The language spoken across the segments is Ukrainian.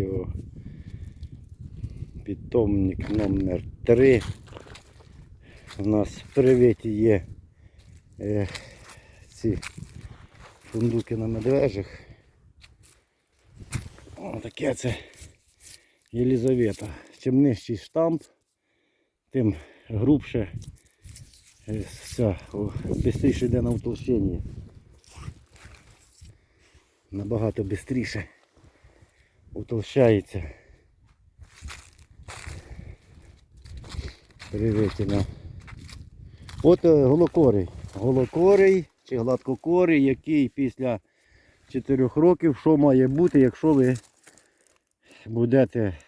відео. Питомник номер 3 У нас в привіті є е, ці фундуки на медвежих. О, таке це Єлізавета. Чим нижчий штамп, тим грубше все, швидше йде на утолщення. Набагато швидше утолщається. Привітіна. От е, голокорий. Голокорий чи гладкокорий, який після 4 років що має бути, якщо ви будете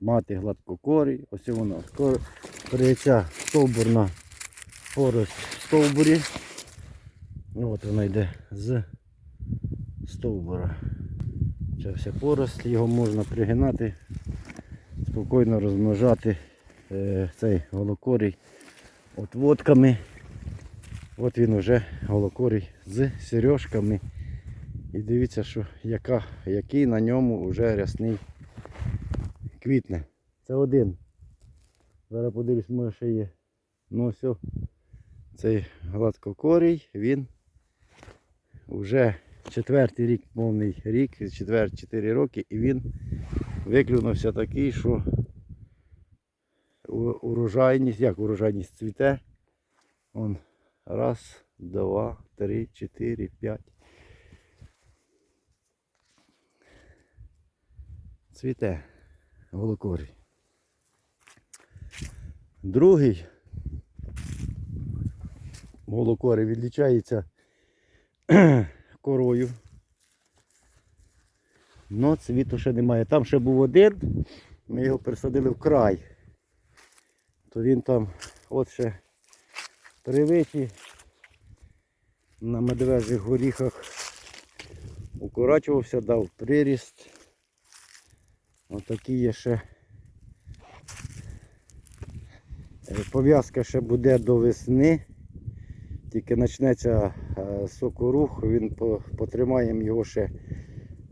мати гладкокорий. Ось воно. Скоро прийця стовбурна порость в стовбурі. От вона йде з стовбура. Все поросль, його можна пригинати, спокійно розмножати е, цей голокорій отводками. От він вже голокорій з сережками. І дивіться, що яка, який на ньому вже рясний квітне. Це один. Зараз подивлюсь, може ще є. Ну все. Цей гладкокорій, він вже четвертий рік, повний рік, четвер, 4 роки, і він виклюнувся такий, що урожайність, як урожайність цвіте. Он раз, два, три, чотири, п'ять. Цвіте голокорій. Другий голокорій відлічається корою. Но цвіту ще немає. Там ще був один, ми його пересадили в край. То він там от ще привиті на медвежих горіхах укорачувався, дав приріст. Отакі є ще. Е, Пов'язка ще буде до весни. Тільки почнеться е, сокорух, він по- потримаємо його ще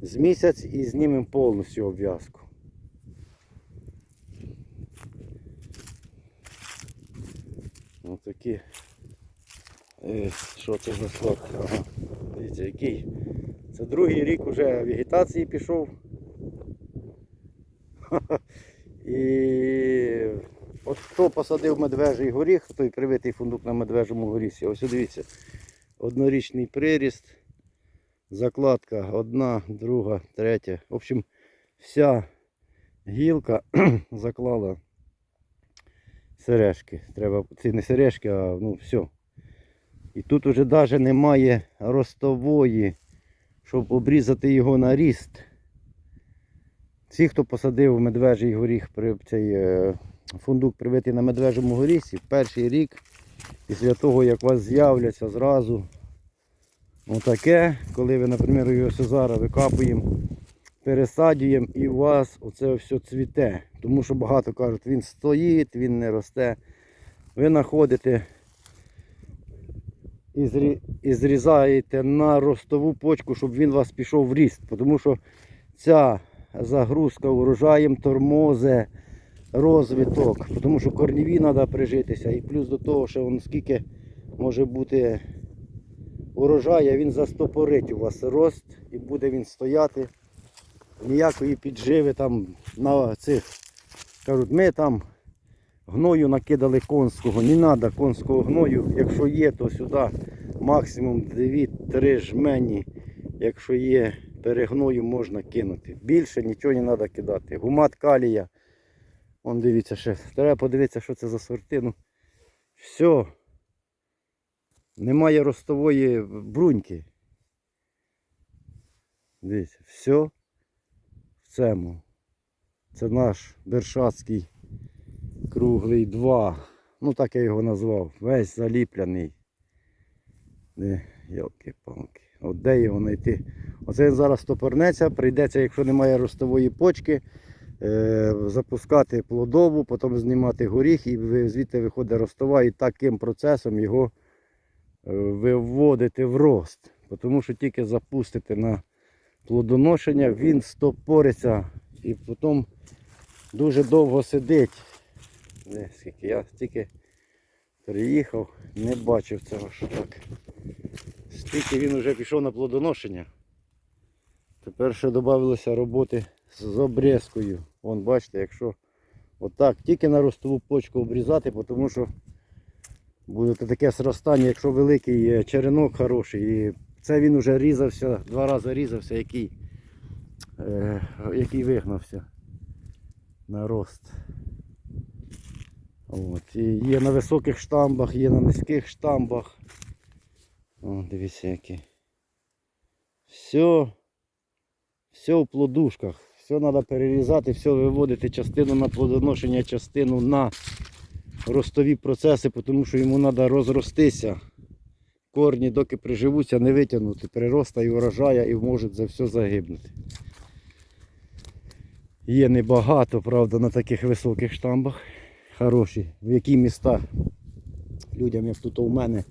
з місяць і знімемо повністю обв'язку. Отакі. Е, Що це за сорт? Ага. Дивіться, який. Це другий рік вже вегетації пішов. І от хто посадив медвежий горіх, той привитий фундук на медвежому горісі. Ось дивіться. Однорічний приріст. Закладка одна, друга, третя. В общем, вся гілка заклала сережки. Треба, це не сережки, а ну все. І тут уже навіть немає ростової, щоб обрізати його на ріст. Всі, хто посадив медвежий горіх, при цей е, фундук привитий на медвежому горісі, перший рік, після того, як у вас з'являться зразу отаке, коли ви, наприклад, його все зараз викапуємо, пересадюємо і у вас оце все цвіте. Тому що багато кажуть, він стоїть, він не росте. Ви знаходите і зрізаєте на ростову почку, щоб він у вас пішов в ріст. Тому що ця загрузка урожаєм тормозе розвиток, тому що корніві треба прижитися. І плюс до того, що он скільки може бути урожаю, він застопорить у вас рост і буде він стояти. Ніякої підживи там на цих. Кажуть, ми там гною накидали конського. Не треба конського гною. Якщо є, то сюди максимум 2-3 жмені. Якщо є перегною, можна кинути. Більше нічого не треба кидати. Гумат калія. Вон дивіться ще. Треба подивитися, що це за сорти. Ну, все. Немає ростової бруньки. Дивіться, все в цьому. Це наш Бершацький круглий 2. Ну так я його назвав. Весь заліпляний. Йолки-палки. От де його знайти? Оце він зараз стопорнеться, прийдеться, якщо немає ростової почки, запускати плодову, потім знімати горіх і звідти виходить ростова і таким процесом його е, виводити в рост. Тому що тільки запустити на плодоношення, він стопориться і потім дуже довго сидить. Не, скільки я тільки приїхав, не бачив цього, що так. Стільки він вже пішов на плодоношення. Тепер ще додавалося роботи з обрізкою. Вон бачите, якщо отак тільки на ростову почку обрізати, тому що буде таке сростання, якщо великий черенок хороший. І це він вже різався, два рази різався, який, е, який вигнався на рост. От. І є на високих штамбах, є на низьких штамбах. О, дивіться які. Все, все в плодушках. Все треба перерізати, все виводити частину на плодоношення, частину на ростові процеси, тому що йому треба розростися. Корні, доки приживуться, не витягнути, прироста і урожая і можуть за все загибнути. Є небагато, правда, на таких високих штамбах. Хороші. В які міста людям, як тут у мене,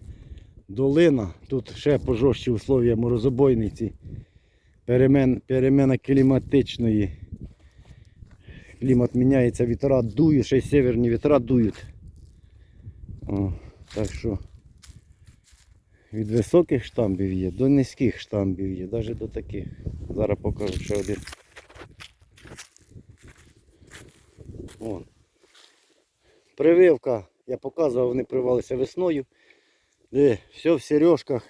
долина, тут ще пожорстчі условия морозобойниці, перемен, перемена кліматичної. Клімат міняється, вітра дує, ще й северні вітра дують. О, так що від високих штамбів є до низьких штамбів є, навіть до таких. Зараз покажу ще один. Вон. Прививка, я показував, вони привалися весною. Де, все в сережках.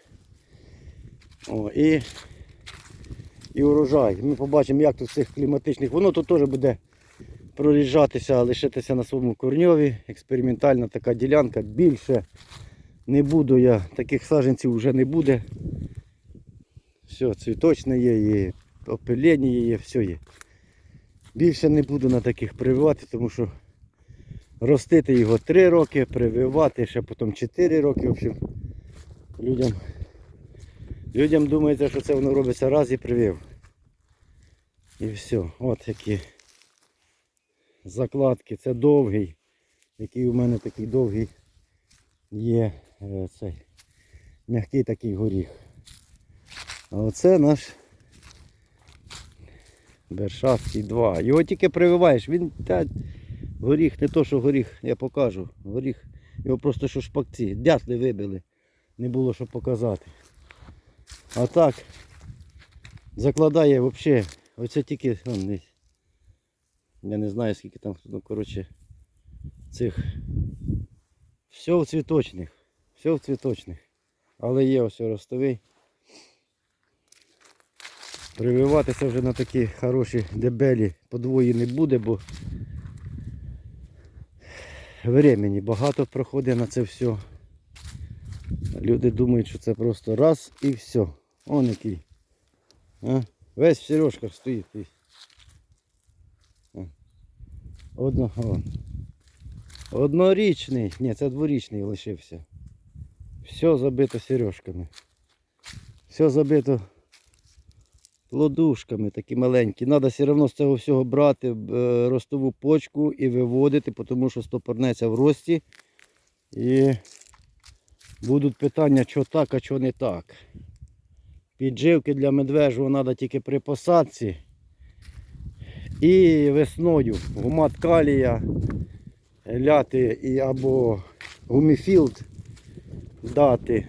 О, і, і урожай. Ми побачимо, як тут цих кліматичних. Воно тут теж буде проріжатися, лишитися на своєму корньові. Експериментальна така ділянка. Більше не буду я, таких саджанців вже не буде. Все, цвіточне є, і опилення є, все є. Більше не буду на таких прививати, тому що ростити його 3 роки, прививати ще потім 4 роки. В общем, людям, людям думається, що це воно робиться раз і привив. І все. От які закладки. Це довгий, який у мене такий довгий є е, цей м'який такий горіх. А оце наш Бершавський 2. Його тільки прививаєш, він та, горіх, не то, що горіх, я покажу. Горіх, його просто що шпакці, дятли вибили, не було що показати. А так закладає взагалі, оце тільки, он, десь, я не знаю скільки там, ну коротше, цих. Все в цвіточних. Все в цвіточних. Але є ось ростовий. Прививатися вже на такі хороші дебелі подвої не буде, бо времени багато проходить на це все. Люди думають, що це просто раз і все. Он який. А? Весь в сережках стоїть. Одно, вон. Однорічний, ні, це дворічний лишився. Все забито сережками. Все забито плодушками такі маленькі. Треба все одно з цього всього брати е, ростову почку і виводити, тому що стопорнеться в рості. І будуть питання, що так, а що не так. Підживки для медвежого треба тільки при посадці. І весною гумат калія ляти і або гуміфілд дати.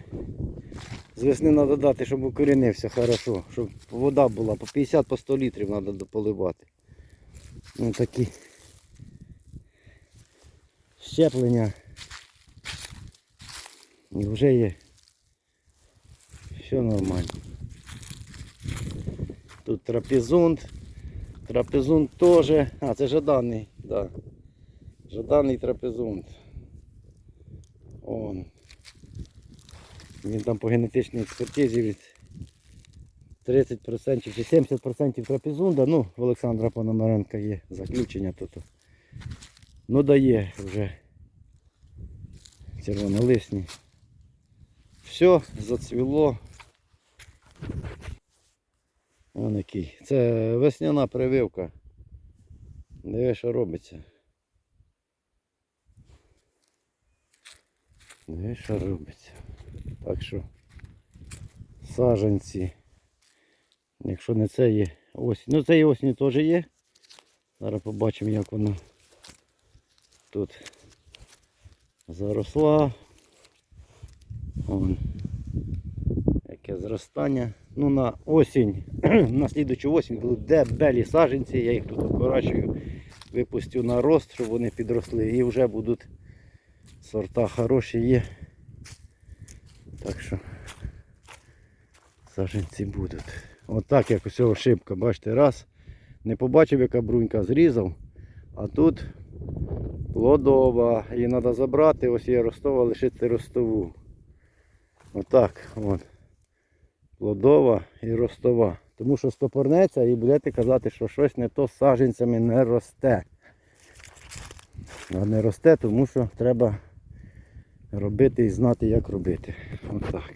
З весни треба дати, щоб укорінився хорошо, щоб вода була по 50 по 100 літрів треба дополивати. Ну такі щеплення. І вже є. Все нормально. Тут трапезунт. Трапезунт теж. А, це жаданий, да. Жаданий трапезунт. Он. Він там по генетичній експертизі від 30% чи 70% трапезунда. Ну, в Олександра Пономаренка є заключення тут. Ну дає вже червонолисні. Все, зацвіло. Вон який. Це весняна прививка. Диви, що робиться. Диви, що робиться. Так що саженці Якщо не це є осінь. Ну це і осінь теж є. Зараз побачимо, як воно тут заросла. Вон. Яке зростання. Ну на осінь, на слідучу осінь будуть дебелі саженці, я їх тут окорачую, випустю на рост, щоб вони підросли і вже будуть сорта хороші є. Так що саженці будуть. Отак як ось цього шибка, бачите, раз. Не побачив, яка брунька зрізав, а тут плодова. Її треба забрати, ось є ростова, лишити ростову. Отак. От. Плодова і ростова. Тому що стопорнеться і будете казати, що щось не то з саженцями не росте. А не росте, тому що треба робити і знати, як робити. Отак.